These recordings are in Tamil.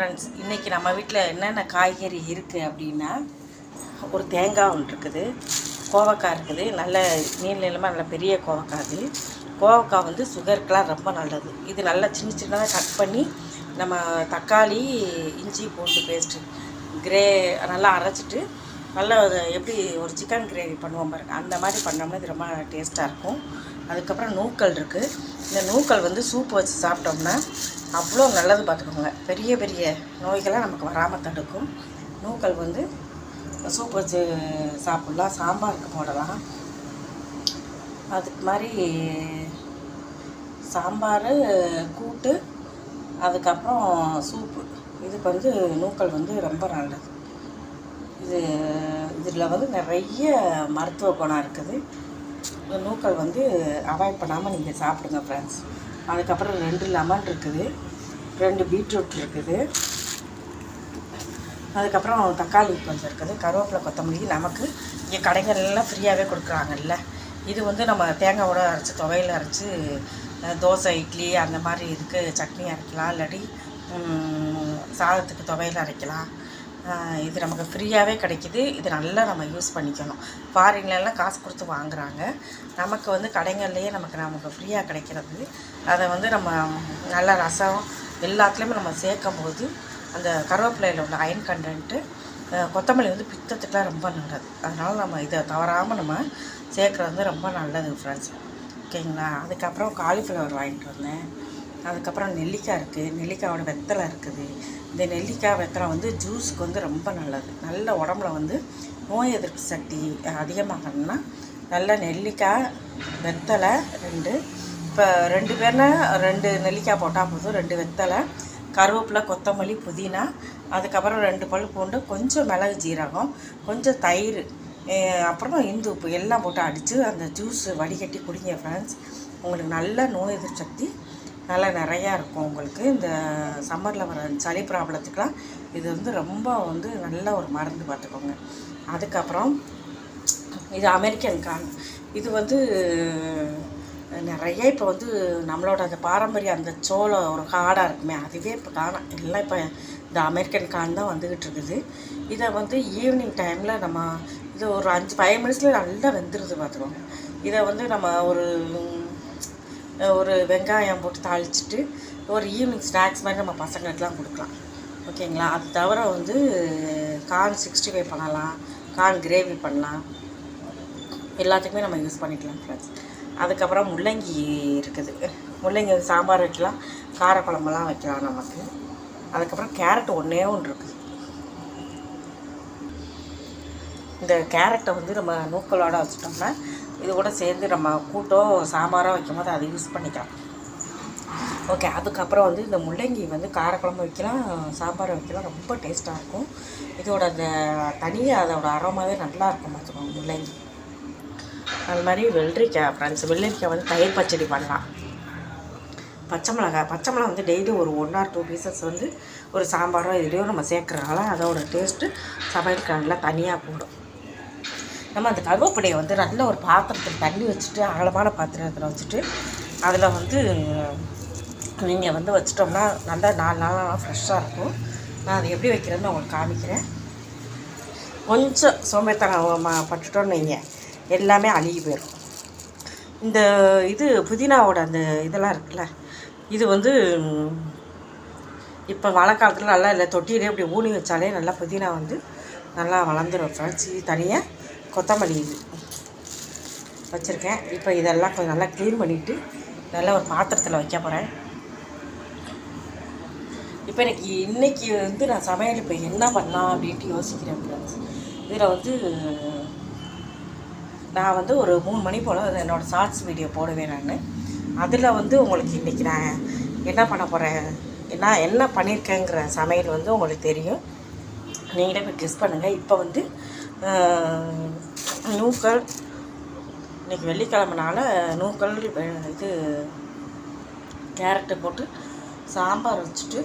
ஃப்ரெண்ட்ஸ் இன்றைக்கி நம்ம வீட்டில் என்னென்ன காய்கறி இருக்குது அப்படின்னா ஒரு தேங்காய் ஒன்று இருக்குது. கோவக்காய் இருக்குது. நல்ல நீள நீளமாக நல்ல பெரிய கோவக்காய் அது. கோவக்காய் வந்து சுகருக்கெலாம் ரொம்ப நல்லது. இது நல்லா சின்ன சின்னதாக கட் பண்ணி நம்ம தக்காளி இஞ்சி பூண்டு பேஸ்ட்டு கிரே நல்லா அரைச்சிட்டு நல்லா எப்படி ஒரு சிக்கன் கிரேவி பண்ணுவோம் பாருங்கள் அந்த மாதிரி பண்ணோம்னா இது ரொம்ப டேஸ்ட்டாக இருக்கும். அதுக்கப்புறம் நூக்கல் இருக்குது இந்த நூக்கல் வந்து சூப் வச்சு சாப்பிட்டோம்னா அவ்வளோ நல்லது பார்த்துக்கோங்க. பெரிய பெரிய நோய்களாக நமக்கு வராமல் தடுக்கும். நூக்கல் வந்து சூப் வச்சு சாப்பிட்லாம். சாம்பாருக்கு போடலாம் அதுக்கு மாதிரி சாம்பார் கூட்டு அதுக்கப்புறம் சூப்பு இதுக்கு வந்து நூக்கல் வந்து ரொம்ப நல்லது. இது இதில் வந்து நிறைய மருத்துவ குணம் இருக்குது. இந்த நூக்கல் வந்து அவாய்ட் பண்ணாமல் நீங்கள் சாப்பிடுங்க ஃப்ரெண்ட்ஸ் அதுக்கப்புறம் ரெண்டு லெமன் இருக்குது ரெண்டு பீட்ரூட் இருக்குது. அதுக்கப்புறம் தக்காளி கொஞ்சம் இருக்குது. கருவேப்பிலை கொத்தமல்லி நமக்கு இங்கே கடைகள்லாம் ஃப்ரீயாகவே கொடுக்குறாங்கல்ல. இது வந்து நம்ம தேங்காவோட அரைச்சி துவையில் அரைச்சி தோசை இட்லி அந்த மாதிரி இதுக்கு சட்னி அரைக்கலாம் இல்லாட்டி சாதத்துக்கு துவையில் அரைக்கலாம். இது நமக்கு ஃப்ரீயாகவே கிடைக்கிது. இது நல்லா நம்ம யூஸ் பண்ணிக்கணும். ஃபாரின்லலாம் காசு கொடுத்து வாங்குறாங்க. நமக்கு வந்து கடைகள்லேயே நமக்கு நமக்கு ஃப்ரீயாக கிடைக்கிறது. அதை வந்து நம்ம நல்ல ரசம் எல்லாத்துலேயுமே நம்ம சேர்க்கும் போது அந்த கருவேப்பிலையில் உள்ள அயன் கண்டென்ட்டு கொத்தமல்லி வந்து பித்தத்துக்குலாம் ரொம்ப நல்லது. அதனால் நம்ம இதை தவறாமல் நம்ம சேர்க்குறது வந்து ரொம்ப நல்லது ஃப்ரெண்ட்ஸ் ஓகேங்களா? அதுக்கப்புறம் காலிஃப்ளவர் வாங்கிட்டு வந்தேன். அதுக்கப்புறம் நெல்லிக்காய் இருக்குது நெல்லிக்காயோட வெத்தலை இருக்குது. இந்த நெல்லிக்காய் வெத்தலை வந்து ஜூஸுக்கு வந்து ரொம்ப நல்லது. நல்ல உடம்புல வந்து நோய் எதிர்ப்பு சக்தி அதிகமாகணும்னா நல்ல நெல்லிக்காய் வெத்தலை ரெண்டு. இப்போ ரெண்டு பேர்னா ரெண்டு நெல்லிக்காய் போட்டால் போதும். ரெண்டு வெத்தலை கருவேப்பிலை கொத்தமல்லி புதினா அதுக்கப்புறம் ரெண்டு பல் பூண்டு கொஞ்சம் மிளகு ஜீரகம் கொஞ்சம் தயிர் அப்புறமா அப்புறம் இந்து உப்பு எல்லாம் போட்டு அடித்து அந்த ஜூஸ் வடிகட்டி குடிங்க ஃப்ரெண்ட்ஸ் உங்களுக்கு நல்ல நோய் எதிர்ப்பு சக்தி நல்லா நிறையா இருக்கும் உங்களுக்கு. இந்த சம்மரில் வர சளி ப்ராப்ளத்துக்கெலாம் இது வந்து ரொம்ப வந்து நல்ல ஒரு மருந்து பார்த்துக்கோங்க. அதுக்கப்புறம் இது அமெரிக்கன் கான். இது வந்து நிறைய இப்போ வந்து நம்மளோட அந்த பாரம்பரிய அந்த சோளம் ஒரு காடாக இருக்குமே அதுவே இப்போ காணும் எல்லாம் இப்போ இந்த அமெரிக்கன் கான் தான் வந்துக்கிட்டு இருக்குது. இதை வந்து ஈவினிங் டைமில் நம்ம இது ஒரு அஞ்சு ஃபைவ் மினிட்ஸில் நல்லா வெந்துடுது பார்த்துக்கோங்க. இதை வந்து நம்ம ஒரு ஒரு வெங்காயம் போட்டு தாளிச்சிட்டு ஒரு ஈவினிங் ஸ்நாக்ஸ் மாதிரி நம்ம பசங்களுக்கெலாம் கொடுக்கலாம். ஓகேங்களா? அது தவிர வந்து கார்ன் சிக்ஸ்டி ஃபைவ் பண்ணலாம் கார்ன் கிரேவி பண்ணலாம். எல்லாத்துக்குமே நம்ம யூஸ் பண்ணிக்கலாம் ஃப்ரெண்ட்ஸ் அதுக்கப்புறம் முள்ளங்கி இருக்குது. முள்ளங்கி சாம்பார் வைக்கலாம். காரக்குழம்பெல்லாம் வைக்கலாம் நமக்கு. அதுக்கப்புறம் கேரட் ஒன்றே ஒன்று இருக்குது இந்த கேரட்டை வந்து நம்ம நூக்கலோட வச்சிட்டோம்னா இது கூட சேர்ந்து நம்ம கூட்டோ சாம்பாரோ வைக்கும் போது அதை யூஸ் பண்ணிக்கலாம். ஓகே அதுக்கப்புறம் வந்து இந்த முள்ளங்கி வந்து காரக்குழம்பு வைக்கலாம் சாம்பார் வைக்கலாம் ரொம்ப டேஸ்ட்டாக இருக்கும். இதோட அந்த தனியாக அதோட அரோமாவே நல்லா இருக்கும் பார்த்துக்கோங்க முள்ளங்கி. அது மாதிரி வெள்ளரிக்காய் ஃப்ரெண்ட்ஸ் வெள்ளரிக்காய் வந்து தயிர் பச்சடி பண்ணலாம். பச்சை மிளகாய் பச்சை மிளகா வந்து டெய்லி ஒரு ஒன் ஆர் டூ பீசஸ் வந்து ஒரு சாம்பாரோ இதுலேயோ நம்ம சேர்க்குறனால அதோட டேஸ்ட்டு சமையலுக்கு நல்லா தனியாக போடும். நம்ம அந்த கருவேப்பிலையை வந்து நல்ல ஒரு பாத்திரத்தில் தண்ணி வச்சுட்டு அகலமான பாத்திரத்தில் வச்சுட்டு அதில் வந்து நீங்கள் வந்து வச்சிட்டோம்னா நல்லா நாலு நாளாக ஃப்ரெஷ்ஷாக இருக்கும். நான் அதை எப்படி வைக்கிறேன்னு உங்களுக்கு காமிக்கிறேன். கொஞ்சம் சோம்பேத்தனம் பட்டுட்டோன்னு வைங்க. எல்லாமே அழுகி போயிடும் இந்த இது புதினாவோட அந்த இதெல்லாம் இருக்குல்ல இது வந்து இப்போ மழை காலத்தில் நல்லா இல்லை தொட்டியிலே இப்படி ஊனி வச்சாலே நல்லா புதினா வந்து நல்லா வளர்ந்துடும் ஃப்ரெண்ட்ஸ் இது தனியாக கொத்தமல்லி இது வச்சுருக்கேன். இப்போ இதெல்லாம் கொஞ்சம் நல்லா க்ளீன் பண்ணிவிட்டு நல்லா ஒரு பாத்திரத்தில் வைக்க போகிறேன் இப்போ எனக்கு இன்னைக்கு வந்து நான் சமையல் இப்போ என்ன பண்ணலாம் அப்படின்ட்டு யோசிக்கிறேன் ஃப்ரெண்ட்ஸ் இதில் வந்து நான் வந்து ஒரு மூணு மணி போல் என்னோடய ஷார்ட்ஸ் வீடியோ போடுவேன் நான். அதில் வந்து உங்களுக்கு இன்றைக்கி நான் என்ன பண்ண போகிறேன் என்ன என்ன பண்ணியிருக்கேங்கிற சமையல் வந்து உங்களுக்கு தெரியும். நீங்களே போய் கெஸ் பண்ணுங்கள் இப்போ வந்து நூக்கல் இன்றைக்கி வெள்ளிக்கிழமனால நூக்கல் இது கேரட்டு போட்டு சாம்பார் வச்சுட்டு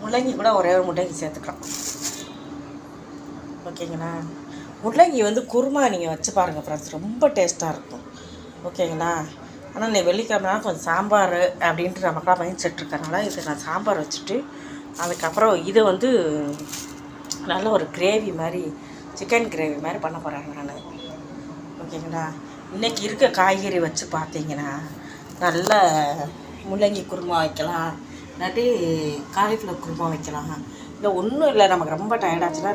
முள்ளங்கி கூட ஒரே ஒரு முள்ளங்கி சேர்த்துக்கலாம். ஓகேங்களா? முள்ளங்கி வந்து குருமா நீங்கள் வச்சு பாருங்கள் ஃப்ரெண்ட்ஸ் ரொம்ப டேஸ்ட்டாக இருக்கும். ஓகேங்களா? ஆனால் நீ வெள்ளிக்கிழமைனா கொஞ்சம் சாம்பார் அப்படின்ட்டு நமக்கெல்லாம் மைண்ட் செட் இருக்கறனால இது நான் சாம்பார் வச்சுட்டு அதுக்கப்புறம் இது வந்து நல்ல ஒரு கிரேவி மாதிரி சிக்கன் கிரேவி மாதிரி பண்ண போகிறேன் நான். ஓகேங்களா? இன்றைக்கி இருக்க காய்கறி வச்சு பார்த்தீங்கன்னா நல்ல முள்ளங்கி குருமா வைக்கலாம். இல்லாட்டி காலிஃப்ளவர் குருமா வைக்கலாம். இல்லை ஒன்றும் இல்லை நமக்கு ரொம்ப டயர்டாச்சுன்னா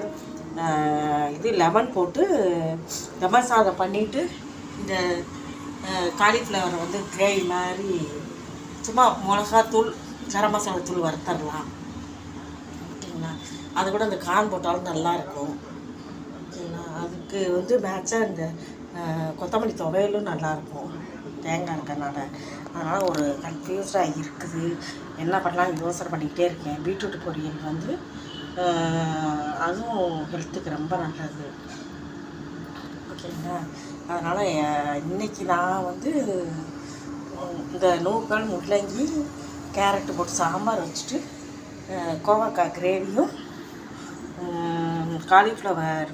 இது லெமன் போட்டு லெமன் சாதம் பண்ணிவிட்டு இந்த காலிஃப்ளவரை வந்து கிரேவி மாதிரி சும்மா மிளகாத்தூள் கரம் மசாலா தூள் வறுத்தரலாம். ஓகேங்களா? அது கூட அந்த கான் போட்டாலும் நல்லாயிருக்கும் அதுக்கு வந்து மேட்சாக இந்த கொத்தமல்லி துவையலும் நல்லாயிருக்கும் தேங்காய் இருக்கறனால அதனால் ஒரு கன்ஃபியூஸ்டாக இருக்குது. என்ன பண்ணலாம் யோசனை பண்ணிக்கிட்டே இருக்கேன். பீட்ரூட் பொரியல் வந்து அதுவும் ஹெல்த்துக்கு ரொம்ப நல்லது. ஓகேங்களா அதனால் இன்றைக்கி நான் வந்து இந்த நூக்கள் முள்ளங்கி கேரட்டு போட்டு சாம்பார் வச்சுட்டு கோவக்காய் கிரேவியும் காலிஃப்ளவர்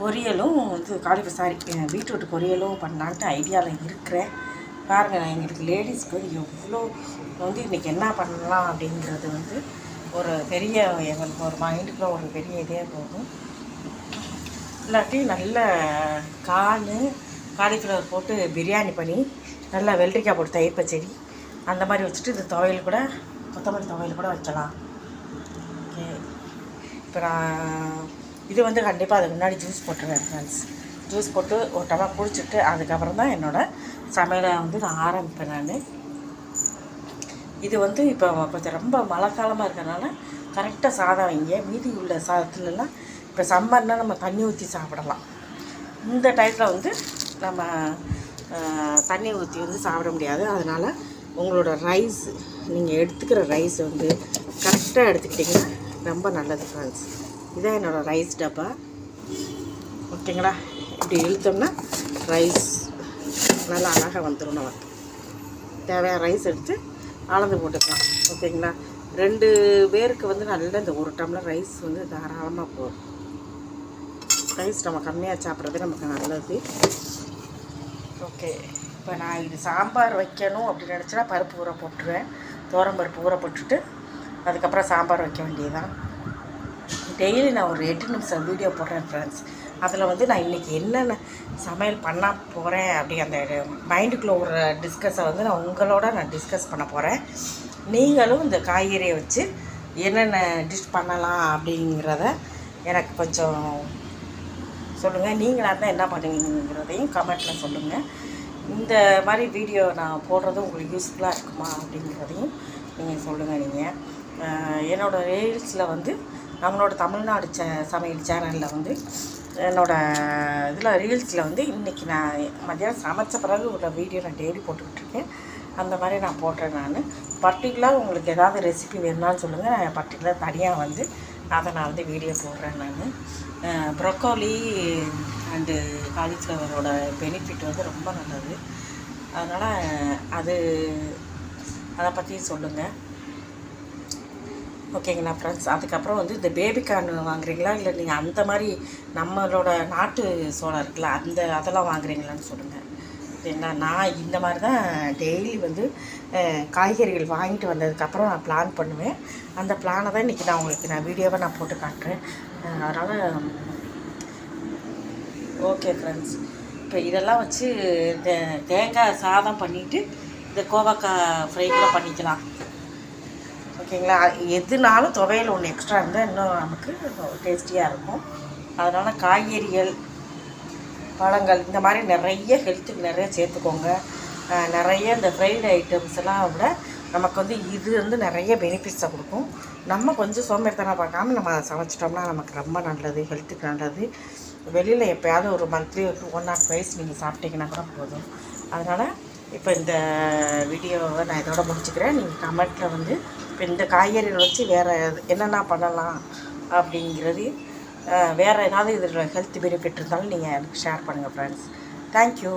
பொரியலும் வந்து காலிஃபர் சாரி பீட்ரூட் பொரியலும் பண்ணலான்ட்டு ஐடியாவில் இருக்கிறேன். பாருங்கள் நான் எங்களுக்கு லேடிஸ்க்கு எவ்வளோ வந்து இன்றைக்கி என்ன பண்ணலாம் அப்படிங்கிறது வந்து ஒரு பெரிய எங்களுக்கு ஒரு மைண்டுக்குள்ளே ஒரு பெரிய இதே போகும் இல்லாட்டி நல்ல கால் காலிஃப்ளவர் போட்டு பிரியாணி பண்ணி நல்லா வெள்ளரிக்காய் போட்டு தயிர் பச்சடி அந்த மாதிரி வச்சுட்டு இந்த துவையல் கூட கொத்தமல்லி துவையல் கூட வைக்கலாம். ஓகே. இப்போ நான் இது வந்து கண்டிப்பாக அதுக்கு முன்னாடி ஜூஸ் போட்டுருவேன் ஃப்ரெண்ட்ஸ் ஜூஸ் போட்டு ஒரு டமா குடிச்சிட்டு அதுக்கப்புறம் தான் என்னோடய சமையலை வந்து நான் ஆரம்பிப்பேன் நான். இது வந்து இப்போ கொஞ்சம் ரொம்ப மழை காலமாக இருக்கிறனால கரெக்டாக சாதம் வைங்க. மீதி உள்ள சாதத்துலலாம் இப்போ சம்மர்னால் நம்ம தண்ணி ஊற்றி சாப்பிடலாம். இந்த டயத்தில் வந்து நம்ம தண்ணி ஊற்றி வந்து சாப்பிட முடியாது. அதனால் உங்களோட ரைஸ் நீங்கள் எடுத்துக்கிற ரைஸ் வந்து கரெக்டாக எடுத்துக்கிட்டிங்கன்னா ரொம்ப நல்லது ஃப்ரெண்ட்ஸ் இதான் என்னோடய ரைஸ் டப்பா. ஓகேங்களா? இப்படி இழுத்தோம்னா ரைஸ் நல்லா அழகாக வந்துடும் நமக்கு. தேவையான ரைஸ் எடுத்து அளந்து போட்டுக்கலாம். ஓகேங்களா? ரெண்டு பேருக்கு வந்து நல்ல இந்த ஒரு டம்ளர் ரைஸ் வந்து தாராளமாக போகும் ரைஸ் நம்ம கம்மியாக சாப்பிட்றது நமக்கு நல்லது. ஓகே. இப்போ நான் இது சாம்பார் வைக்கணும் அப்படின்னு நினச்சினா பருப்பு ஊற போட்டுருவேன். தோரம் பருப்பு ஊற போட்டுட்டு அதுக்கப்புறம் சாம்பார் வைக்க வேண்டியதுதான். டெய்லி நான் ஒரு எட்டு நிமிஷம் வீடியோ போடுறேன் ஃப்ரெண்ட்ஸ் அதில் வந்து நான் இன்றைக்கி என்னென்ன சமையல் பண்ண போகிறேன் அப்படி அந்த மைண்டுக்குள்ளே ஒரு டிஸ்கஸை வந்து நான் உங்களோட நான் டிஸ்கஸ் பண்ண போகிறேன் நீங்களும் இந்த காய்கறியை வச்சு என்னென்ன டிஷ் பண்ணலாம் அப்படிங்கிறத எனக்கு கொஞ்சம் சொல்லுங்கள் நீங்களாக இருந்தால் என்ன பண்ணுவீங்கிறதையும் கமெண்ட்டில் சொல்லுங்கள் இந்த மாதிரி வீடியோ நான் போடுறது உங்களுக்கு யூஸ்ஃபுல்லாக இருக்குமா அப்படிங்கிறதையும் நீங்கள் சொல்லுங்கள் நீங்கள் என்னோடய ரீல்ஸில் வந்து நம்மளோட தமிழ்நாடு சே சமையல் சேனலில் வந்து என்னோடய இதில் ரீல்ஸில் வந்து இன்றைக்கி நான் மதியானம் சமைச்ச பிறகு உள்ள வீடியோ நான் டெய்லி போட்டுக்கிட்டுருக்கேன். அந்த மாதிரி நான் போடுறேன் நான். பர்டிகுலர் உங்களுக்கு ஏதாவது ரெசிபி வேணும்னாலும் சொல்லுங்கள் நான் பர்டிகுலர் தனியாக வந்து அதை நான் வந்து வீடியோ போடுறேன் நான். ப்ரொக்கோலி அண்டு காலிஃப்ளவரோட பெனிஃபிட் வந்து ரொம்ப நல்லது. அதனால் அது அதை பற்றியும் சொல்லுங்கள் ஓகேங்களா ஃப்ரெண்ட்ஸ் அதுக்கப்புறம் வந்து இந்த பேபி கார்ன் வாங்குறீங்களா? இல்லை நீங்கள் அந்த மாதிரி நம்மளோட நாட்டு சோளம் இருக்குல்ல அந்த அதெல்லாம் வாங்குறீங்களான்னு சொல்லுங்கள் ஓகேங்களா நான் இந்த மாதிரி தான் டெய்லி வந்து காய்கறிகள் வாங்கிட்டு வந்ததுக்கப்புறம் நான் பிளான் பண்ணுவேன். அந்த பிளானை தான் இன்றைக்கி நான் உங்களுக்கு நான் வீடியோவை நான் போட்டு காட்டுறேன். அதனால் ஓகே ஃப்ரெண்ட்ஸ் இப்போ இதெல்லாம் வச்சு இந்த தேங்காய் சாதம் பண்ணிவிட்டு இந்த கோவக்காய் ஃப்ரை கூட பண்ணிக்கலாம். ஓகேங்களா? எதுனாலும் துவையல் ஒன்று எக்ஸ்ட்ரா இருந்தால் இன்னும் நமக்கு டேஸ்டியாக இருக்கும். அதனால் காய்கறிகள் பழங்கள் இந்த மாதிரி நிறைய ஹெல்த்துக்கு நிறைய சேர்த்துக்கோங்க. நிறைய இந்த ஃப்ரைடு ஐட்டம்ஸ் எல்லாம் விட நமக்கு வந்து இது வந்து நிறைய பெனிஃபிட்ஸை கொடுக்கும். நம்ம கொஞ்சம் சோம்பேறித்தனம் பார்க்காம நம்ம அதை சமைச்சிட்டோம்னா நமக்கு ரொம்ப நல்லது ஹெல்த்துக்கு நல்லது. வெளியில் எப்போயாவது ஒரு மந்த்லி ஒரு ஒன் ஆர் ட்வைஸ் நீங்கள் சாப்பிட்டீங்கன்னா கூட போதும். அதனால் இப்போ இந்த வீடியோவை நான் இதோட முடிச்சுக்கிறேன். நீங்கள் கமெண்ட்டில் வந்து இப்போ இந்த காய்கறிகளை வச்சு வேறு என்னென்ன பண்ணலாம் அப்படிங்கிறது வேறு ஏதாவது இதில் ஹெல்த் பெனிஃபிட் இருந்தாலும் நீங்கள் எனக்கு ஷேர் பண்ணுங்கள் ஃப்ரெண்ட்ஸ் தேங்க்யூ